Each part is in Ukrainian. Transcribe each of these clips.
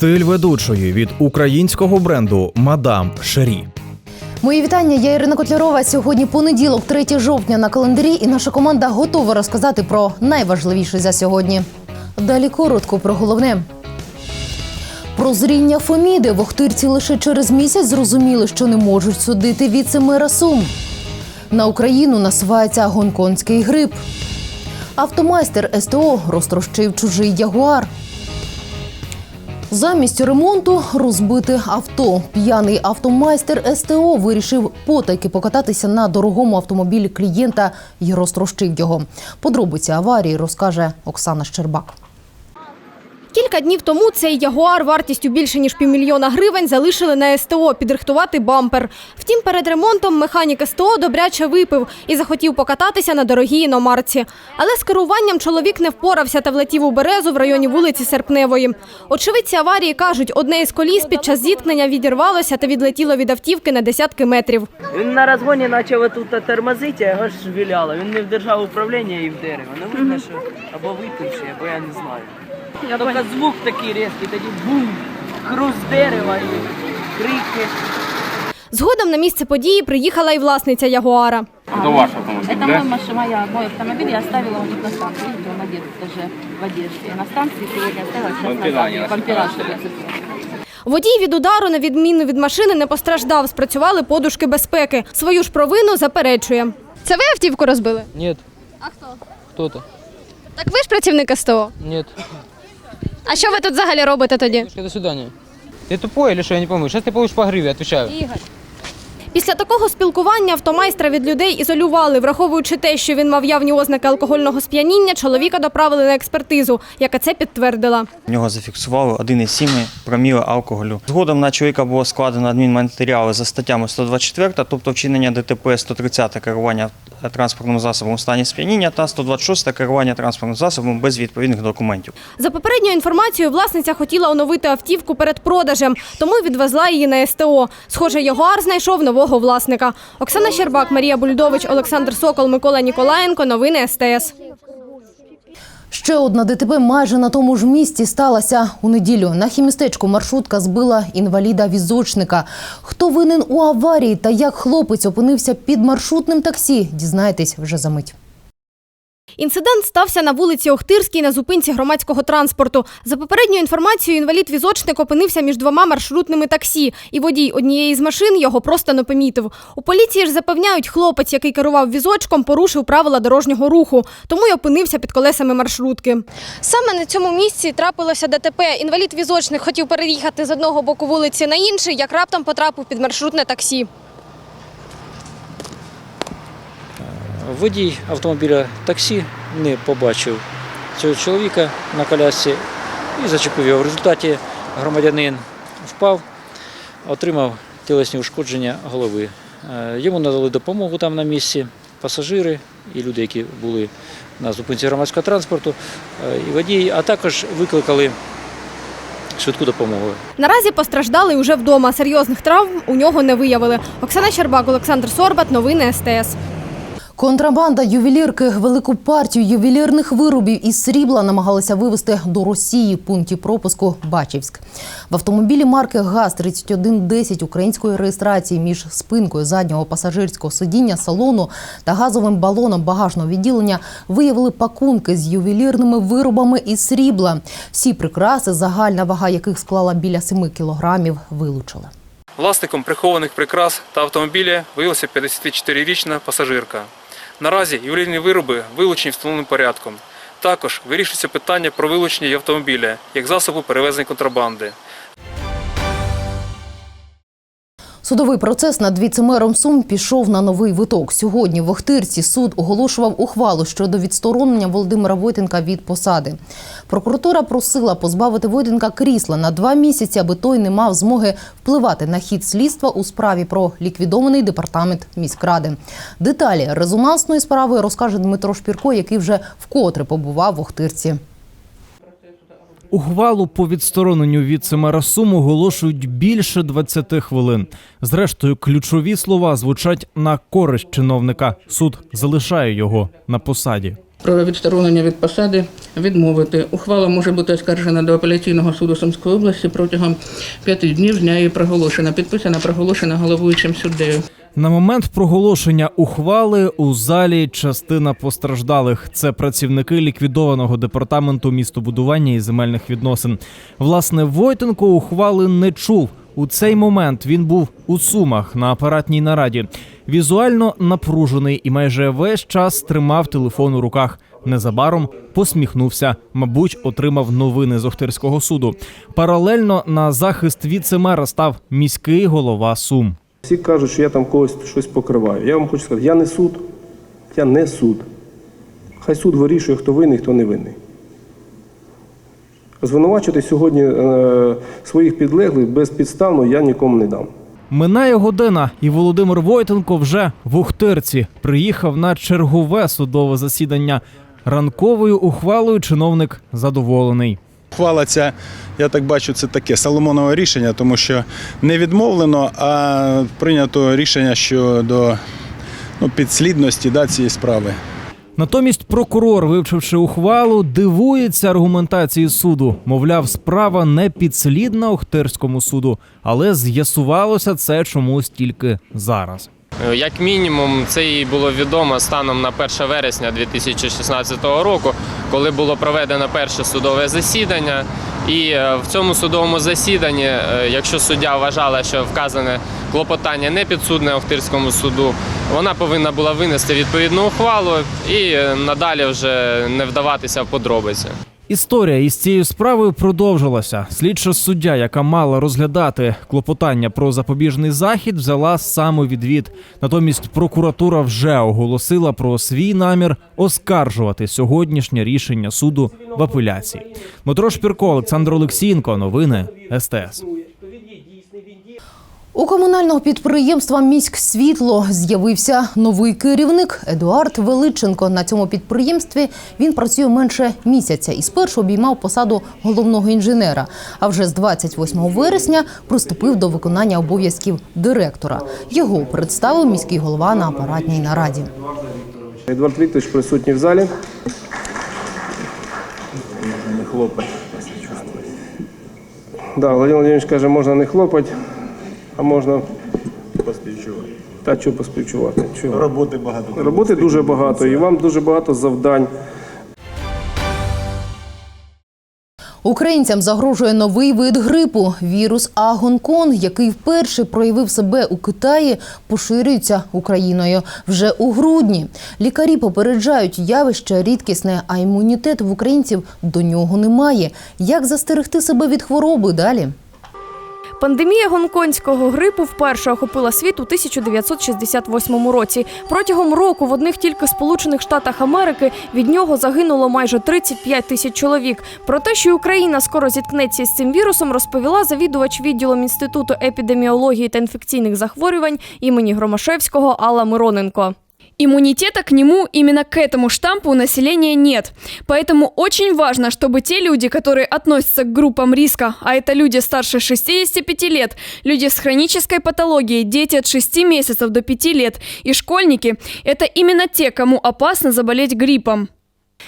Стиль ведучої від українського бренду Мадам Шері. Мої вітання. Я Ірина Котлярова. Сьогодні понеділок, 3 жовтня на календарі, і наша команда готова розказати про найважливіше за сьогодні. Далі коротко про головне. Прозріння Фоміди в Охтирці лише через місяць зрозуміли, що не можуть судити віце-мера Сум. На Україну насувається гонконгський грип. Автомайстер СТО розтрощив чужий ягуар. Замість ремонту розбити авто. П'яний автомайстер СТО вирішив потайки покататися на дорогому автомобілі клієнта і розтрощив його. Подробиці аварії розкаже Оксана Щербак. Кілька днів тому цей ягуар вартістю більше ніж півмільйона гривень залишили на СТО підрихтувати бампер. Втім, перед ремонтом механік СТО добряче випив і захотів покататися на дорогій іномарці. Але з керуванням чоловік не впорався та влетів у березу в районі вулиці Серпневої. Очевидці аварії кажуть, одне із коліс під час зіткнення відірвалося та відлетіло від автівки на десятки метрів. Він на розгоні почав тут тормозити, а його ж віляло. Він не вдержав управління і в дерево. Не видно, що або випивши, або я не знаю. Тільки звук такий різкий, тоді бум, хруст дерева і крики. Згодом на місце події приїхала і власниця ягуара. Это ваш автомобиль, Это да? мой, маш... моя, мой автомобиль, я оставила его тут на станции. Видите, он одет даже в одежде. На станции сегодня оставила, сейчас Бампера назад, не бампера, распирали, чтобы да? цепляла. Водій від удару, на відміну від машини, не постраждав. Спрацювали подушки безпеки. Свою ж провину заперечує. Це ви автівку розбили? Нет, А хто? кто-то. Так ви ж працівник СТО. Нет. А що ви тут взагалі робите тоді? Девушка, до свидания. Ты тупой или что, я не пойму. Сейчас ты получишь по гриве, отвечаю. Після такого спілкування автомайстра від людей ізолювали, враховуючи те, що він мав явні ознаки алкогольного сп'яніння, чоловіка доправили на експертизу, яка це підтвердила. В нього зафіксували 1,7 проміли алкоголю. Згодом на чоловіка було складено адмінматеріали за статтями 124, тобто вчинення ДТП 130 керування транспортним засобом у стані сп'яніння та 126 керування транспортним засобом без відповідних документів. За попередньою інформацією, власниця хотіла оновити автівку перед продажем, тому відвезла її на СТО. Схоже, Ягуар знайшов нового власника. Оксана Щербак, Марія Бульдович, Олександр Сокол, Микола Ніколаєнко. Новини СТС. Ще одна ДТП майже на тому ж місці сталася у неділю. На хімістечку маршрутка збила інваліда-візочника. Хто винен у аварії та як хлопець опинився під маршрутним таксі, дізнаєтесь вже за мить. Інцидент стався на вулиці Охтирській на зупинці громадського транспорту. За попередньою інформацією, інвалід-візочник опинився між двома маршрутними таксі, і водій однієї з машин його просто не помітив. У поліції ж запевняють, хлопець, який керував візочком, порушив правила дорожнього руху, тому й опинився під колесами маршрутки. Саме на цьому місці трапилося ДТП. Інвалід-візочник хотів переїхати з одного боку вулиці на інший, як раптом потрапив під маршрутне таксі. Водій автомобіля таксі не побачив цього чоловіка на колясці і зачепив його. В результаті громадянин впав, отримав тілесні ушкодження голови. Е, Йому надали допомогу там на місці пасажири і люди, які були на зупинці громадського транспорту, е, і водій, а також викликали швидку допомогу. Наразі постраждалий уже вдома. Серйозних травм у нього не виявили. Оксана Щербак, Олександр Сорбат. Новини СТС. Контрабанда ювелірки велику партію ювелірних виробів із срібла намагалися вивезти до Росії пункті пропуску Бачівськ. В автомобілі марки ГАЗ-3110 української реєстрації між спинкою заднього пасажирського сидіння салону та газовим балоном багажного відділення виявили пакунки з ювелірними виробами із срібла. Всі прикраси, загальна вага яких склала біля 7 кілограмів, вилучили. Власником прихованих прикрас та автомобіля виявилася 54-річна пасажирка. Наразі ювелірні вироби вилучені встановленим порядком. Також вирішується питання про вилучення автомобіля як засобу перевезення контрабанди. Судовий процес над віцемером Сум пішов на новий виток. Сьогодні в Охтирці суд оголошував ухвалу щодо відсторонення Володимира Войтенка від посади. Прокуратура просила позбавити Войтенка крісла на два місяці, аби той не мав змоги впливати на хід слідства у справі про ліквідований департамент міськради. Деталі резонансної справи розкаже Дмитро Шпірко, який вже вкотре побував в Охтирці. Ухвалу по відстороненню віце-мера Сум оголошують більше 20 хвилин. Зрештою, ключові слова звучать на користь чиновника. Суд залишає його на посаді. Про відсторонення від посади відмовити. Ухвала може бути оскаржена до апеляційного суду Сумської області протягом п'яти днів з дня її проголошена. Підписана проголошена головуючим суддею. На момент проголошення ухвали у залі частина постраждалих. Це працівники ліквідованого департаменту містобудування і земельних відносин. Власне, Войтенко ухвали не чув. У цей момент він був у сумах на апаратній нараді. Візуально напружений і майже весь час тримав телефон у руках. Незабаром посміхнувся. Мабуть, отримав новини з Охтирського суду. Паралельно на захист віце-мера став міський голова Сум. Всі кажуть, що я там когось щось покриваю. Я вам хочу сказати, я не суд, я не суд. Хай суд вирішує, хто винний, хто не винний. Звинувачити сьогодні е, своїх підлеглих безпідставно я нікому не дам. Минає година, і Володимир Войтенко вже в Ухтирці приїхав на чергове судове засідання. Ранковою ухвалою чиновник задоволений. Ухвала ця, я так бачу, це таке Соломонове рішення, тому що не відмовлено, а прийнято рішення щодо ну, підслідності да, цієї справи. Натомість прокурор, вивчивши ухвалу, дивується аргументації суду. Мовляв, справа не підслідна Охтирському суду, але з'ясувалося це чомусь тільки зараз. Як мінімум, це і було відомо станом на 1 вересня 2016 року, коли було проведено перше судове засідання. І е, в цьому судовому засіданні, е, якщо суддя вважала, що вказане клопотання не підсудне Охтирському суду, вона повинна була винести відповідну ухвалу і е, надалі вже не вдаватися в подробиці. Історія із цією справою продовжилася. Слідча суддя, яка мала розглядати клопотання про запобіжний захід, взяла самовідвід. Натомість прокуратура вже оголосила про свій намір оскаржувати сьогоднішнє рішення суду в апеляції. Дмитро Шпірко, Олександр Олексієнко. Новини СТС. У комунального підприємства «Міськсвітло» з'явився новий керівник Едуард Величенко. На цьому підприємстві він працює менше місяця і спершу обіймав посаду головного інженера. А вже з 28 вересня приступив до виконання обов'язків директора. Його представив міський голова на апаратній нараді. Едуард Вікторович присутній в залі. Не хлопать. Да, Владимир Владимирович каже, можна не хлопати, а можна Поспівчувати. та що поспівчувати. Чого? Роботи багато. Роботи дуже багато, і вам дуже багато завдань. Українцям загрожує новий вид грипу – вірус Агонконг, який вперше проявив себе у Китаї, поширюється Україною вже у грудні. Лікарі попереджають, явище рідкісне, а імунітет в українців до нього немає. Як застерегти себе від хвороби далі? Пандемія гонконгського грипу вперше охопила світ у 1968 році. Протягом року в одних тільки Сполучених Штатах Америки від нього загинуло майже 35 тисяч чоловік. Про те, що Україна скоро зіткнеться з цим вірусом, розповіла завідувач відділом інституту епідеміології та інфекційних захворювань імені Громашевського Алла Мироненко. Иммунитета к нему, именно к этому штампу у населения нет. Поэтому очень важно, чтобы те люди, которые относятся к группам риска, а это люди старше 65 лет, люди с хронической патологией, дети от 6 месяцев до 5 лет и школьники, это именно те, кому опасно заболеть гриппом.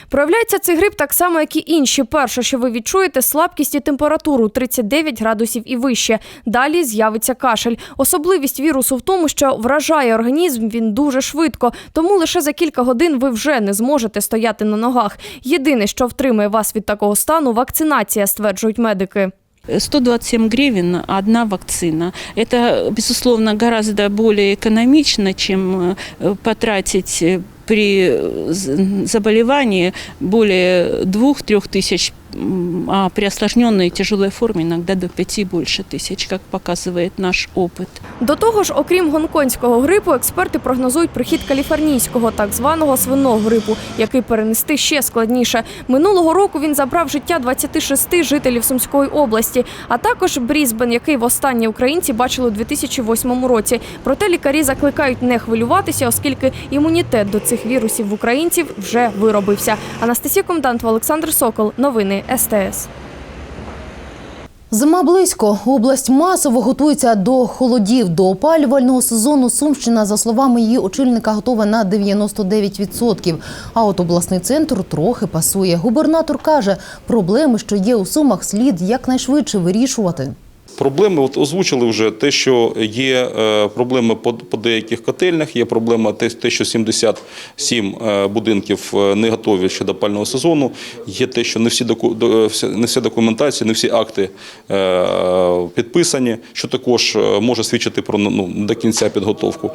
Проявляється цей грип так само, як і інші. Перше, що ви відчуєте, слабкість і температуру 39 градусів і вище. Далі з'явиться кашель. Особливість вірусу в тому, що вражає організм він дуже швидко, тому лише за кілька годин ви вже не зможете стояти на ногах. Єдине, що втримує вас від такого стану, вакцинація, стверджують медики. 127 гривен одна вакцина. Это, безусловно, гораздо более экономично, чем э, потратить э, при э, заболевании более 2-3 тысяч, а при осложненной тяжелой форме иногда до 5 больше тысяч, как показывает наш опыт. До того ж, окрім гонконгського грипу, експерти прогнозують прихід каліфорнійського так званого свиного грипу, який перенести ще складніше. Минулого року він забрав життя 26 жителів Сумської області, а також Брізбен, який востаннє українці бачили у 2008 році. Проте лікарі закликають не хвилюватися, оскільки імунітет до цих вірусів в українців вже виробився. Анастасія Комдант, Олександр Сокол. Новини СТС. Зима близько. Область масово готується до холодів. До опалювального сезону Сумщина, за словами її очільника, готова на 99%. А от обласний центр трохи пасує. Губернатор каже, проблеми, що є у Сумах, слід якнайшвидше вирішувати. Проблеми от озвучили вже те, що є е, проблеми по, по деяких котельнях, є проблема те, що 77 е, будинків е, не готові ще до пального сезону. Є те, що не всі не вся документація, не всі акти підписані, що також може свідчити про ну, до кінця підготовку.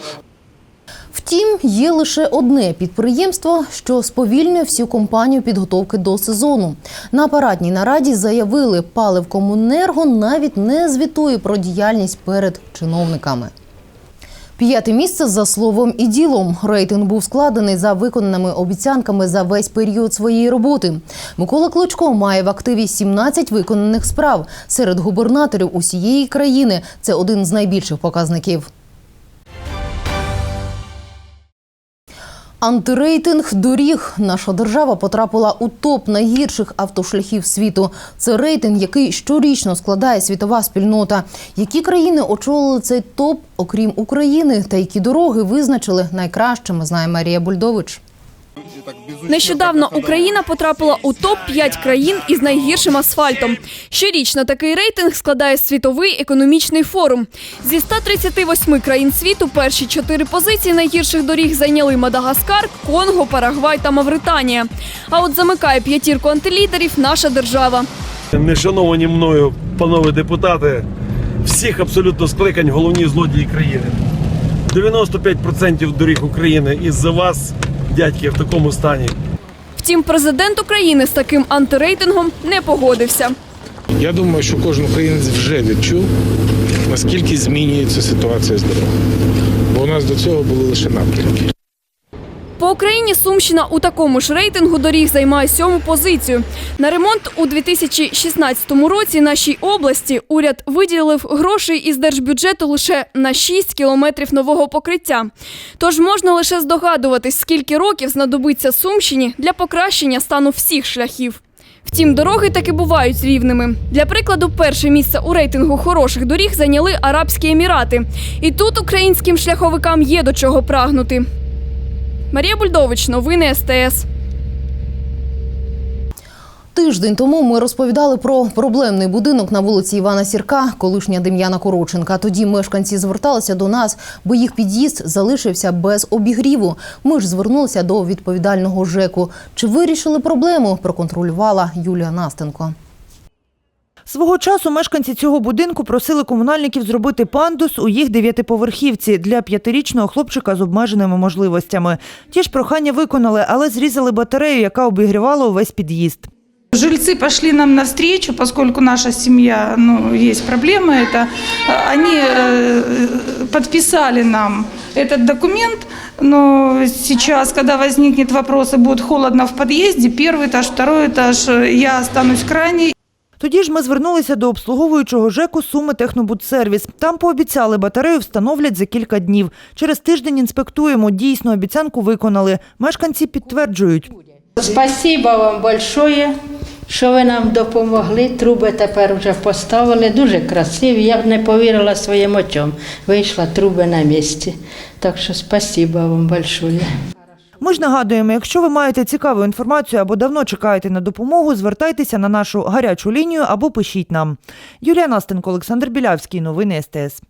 Втім, є лише одне підприємство, що сповільнює всю компанію підготовки до сезону. На апаратній нараді заявили, Паливкомунерго навіть не звітує про діяльність перед чиновниками. П'яте місце за словом і ділом. Рейтинг був складений за виконаними обіцянками за весь період своєї роботи. Микола Кличко має в активі 17 виконаних справ. Серед губернаторів усієї країни це один з найбільших показників. Антирейтинг доріг. Наша держава потрапила у топ найгірших автошляхів світу. Це рейтинг, який щорічно складає світова спільнота. Які країни очолили цей топ, окрім України, та які дороги визначили найкращими, знає Марія Бульдович. Нещодавно Україна потрапила у топ-5 країн із найгіршим асфальтом. Щорічно такий рейтинг складає світовий економічний форум. Зі 138 країн світу перші чотири позиції найгірших доріг зайняли Мадагаскар, Конго, Парагвай та Мавританія. А от замикає п'ятірку антилідерів наша держава. Нешановані мною, панове депутати, всіх абсолютно скликань головні злодії країни. 95% доріг України із-за вас, дядьки, в такому стані. Втім, президент України з таким антирейтингом не погодився. Я думаю, що кожен українець вже відчув, наскільки змінюється ситуація з дорогами. Бо у нас до цього були лише напрямки. По Україні Сумщина у такому ж рейтингу доріг займає сьому позицію. На ремонт у 2016 році нашій області уряд виділив грошей із держбюджету лише на 6 кілометрів нового покриття. Тож можна лише здогадуватись, скільки років знадобиться Сумщині для покращення стану всіх шляхів. Втім, дороги таки бувають рівними. Для прикладу, перше місце у рейтингу хороших доріг зайняли Арабські Емірати. І тут українським шляховикам є до чого прагнути. Марія Бульдович, новини СТС. Тиждень тому ми розповідали про проблемний будинок на вулиці Івана Сірка, колишня Дем'яна Короченка. Тоді мешканці зверталися до нас, бо їх під'їзд залишився без обігріву. Ми ж звернулися до відповідального ЖЕКу. Чи вирішили проблему? Проконтролювала Юлія Настенко. Свого часу мешканці цього будинку просили комунальників зробити пандус у їх дев'ятиповерхівці для п'ятирічного хлопчика з обмеженими можливостями. Ті ж прохання виконали, але зрізали батарею, яка обігрівала увесь під'їзд. Жильцы пошли нам навстречу, поскольку наша семья, ну, есть проблемы, это э, они э, подписали нам этот документ, но сейчас, когда возникнет вопрос и будет холодно в подъезде, первый этаж, второй этаж, э, я останусь крайней. Тоді ж ми звернулися до обслуговуючого ЖЕКу Суми Технобудсервіс. Там пообіцяли, батарею встановлять за кілька днів. Через тиждень інспектуємо. Дійсно, обіцянку виконали. Мешканці підтверджують. Спасибо вам большое, що ви нам допомогли. Труби тепер вже поставили, дуже красиві. Я б не повірила своїм очам. Вийшла труби на місці. Так що спасибо вам большое. Ми ж нагадуємо, якщо ви маєте цікаву інформацію або давно чекаєте на допомогу, звертайтеся на нашу гарячу лінію або пишіть нам. Юлія Настенко, Олександр Білявський. Новини СТС.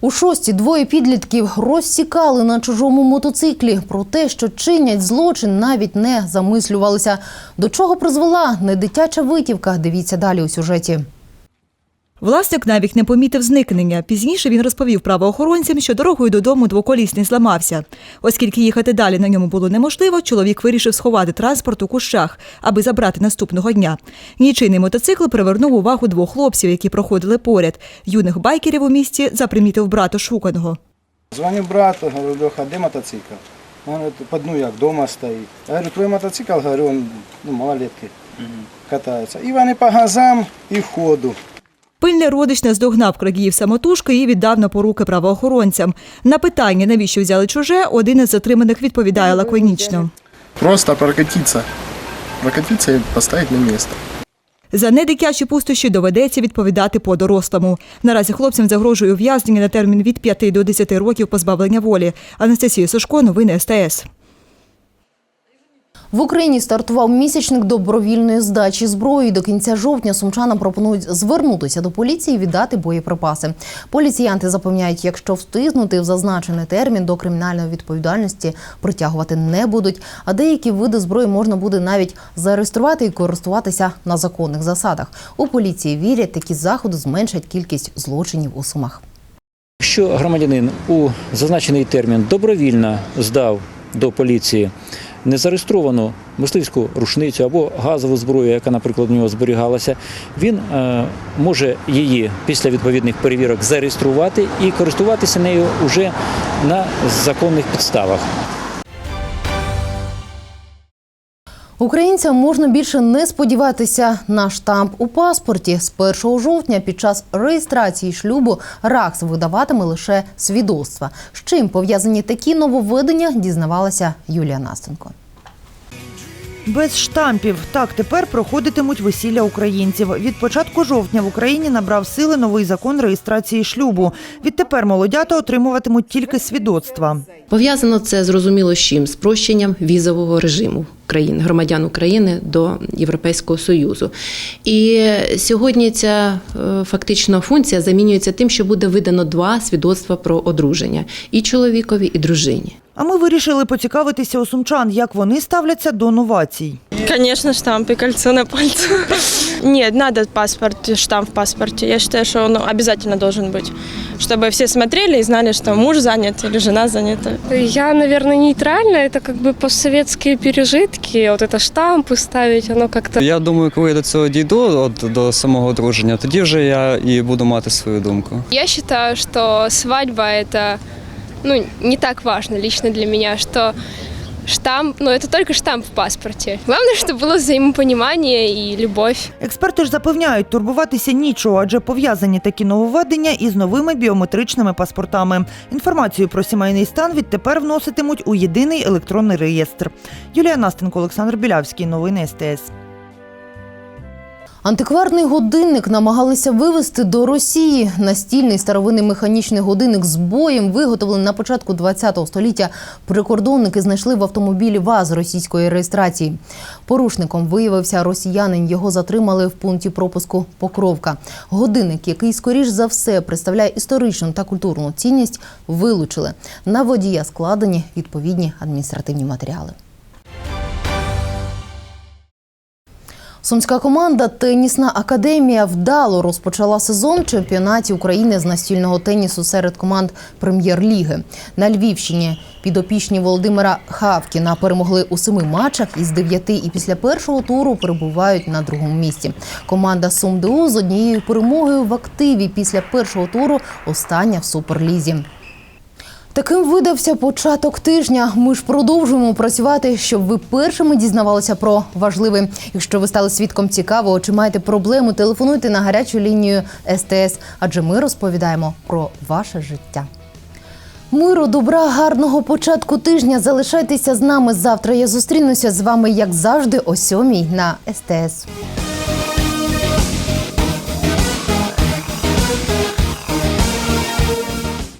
У шості двоє підлітків розсікали на чужому мотоциклі. Про те, що чинять злочин, навіть не замислювалися. До чого призвела недитяча витівка? Дивіться далі у сюжеті. Власник навіть не помітив зникнення. Пізніше він розповів правоохоронцям, що дорогою додому двоколісний зламався. Оскільки їхати далі на ньому було неможливо, чоловік вирішив сховати транспорт у кущах, аби забрати наступного дня. Нічийний мотоцикл привернув увагу двох хлопців, які проходили поряд. Юних байкерів у місті запримітив брат ошуканого. Дзвонив брату, говорю, Леха, де мотоцикл? Он говорит, под ну як, дома стоїть. Я говорю, твой мотоцикл, говорю, он ну, малолетки катаються. І вони по газам і ходу. Пильний родич наздогнав крадіїв самотужки і віддав на поруки правоохоронцям. На питання, навіщо взяли чуже, один із затриманих відповідає лаконічно. Просто прокатиться. прокатиться и поставить на место. За недитячі пустощі доведеться відповідати по-дорослому. Наразі хлопцям загрожує ув'язнення на термін від 5 до 10 років позбавлення волі. Анастасія Сушко, новини СТС. В Україні стартував місячник добровільної здачі зброї. До кінця жовтня сумчанам пропонують звернутися до поліції і віддати боєприпаси. Поліціянти запевняють, якщо встигнути в зазначений термін до кримінальної відповідальності притягувати не будуть. А деякі види зброї можна буде навіть зареєструвати і користуватися на законних засадах. У поліції вірять, такі заходи зменшать кількість злочинів у сумах. Якщо громадянин у зазначений термін добровільно здав до поліції незареєстровану мисливську рушницю або газову зброю, яка, наприклад, у нього зберігалася, він е, може її після відповідних перевірок зареєструвати і користуватися нею вже на законних підставах. Українцям можна більше не сподіватися на штамп у паспорті. З 1 жовтня під час реєстрації шлюбу РАКС видаватиме лише свідоцтва. З чим пов'язані такі нововведення, дізнавалася Юлія Настенко. Без штампів так тепер проходитимуть весілля українців. Від початку жовтня в Україні набрав сили новий закон реєстрації шлюбу. Відтепер молодята отримуватимуть тільки свідоцтва. Пов'язано це зрозуміло з чим спрощенням візового режиму країн громадян України до Європейського союзу. І сьогодні ця е, фактично функція замінюється тим, що буде видано два свідоцтва про одруження і чоловікові, і дружині. А ми вирішили поцікавитися у сумчан, як вони ставляться до новацій. Конечно, штамп и кольцо на пальце. Нет, надо паспорт, штамп в паспорте. Я считаю, что он обязательно должен быть. Чтобы все смотрели и знали, что муж занят или жена занята. Я, наверное, нейтральна. Это как бы постсоветские пережитки. Вот это штампы ставить, оно как-то... Я думаю, коли я до цього дійду, от до самого одруження, тоді вже я і буду мати свою думку. Я считаю, что свадьба это ну, не так важно лично для меня, что штамп, ну это только штамп в паспорте. Главное, чтобы было взаимопонимание и любовь. Експерти ж запевняють, турбуватися нічого, адже пов'язані такі нововведення із новими біометричними паспортами. Інформацію про сімейний стан відтепер вноситимуть у єдиний електронний реєстр. Юлія Настенко, Олександр Білявський. Новини СТС. Антикварний годинник намагалися вивезти до Росії. Настільний старовинний механічний годинник з боєм, виготовлений на початку ХХ століття. Прикордонники знайшли в автомобілі ВАЗ російської реєстрації. Порушником виявився росіянин. Його затримали в пункті пропуску Покровка. Годинник, який скоріш за все представляє історичну та культурну цінність, вилучили. На водія складені відповідні адміністративні матеріали. Сумська команда Тенісна академія вдало розпочала сезон чемпіонатів України з настільного тенісу серед команд прем'єр-ліги. На Львівщині підопічні Володимира Хавкіна перемогли у семи матчах із дев'яти і після першого туру перебувають на другому місці. Команда СумДУ з однією перемогою в активі після першого туру остання в суперлізі. Таким видався початок тижня. Ми ж продовжуємо працювати, щоб ви першими дізнавалися про важливе. Якщо ви стали свідком цікавого чи маєте проблему, телефонуйте на гарячу лінію СТС, адже ми розповідаємо про ваше життя. Миру, добра, гарного початку тижня. Залишайтеся з нами завтра. Я зустрінуся з вами, як завжди, о сьомій на СТС.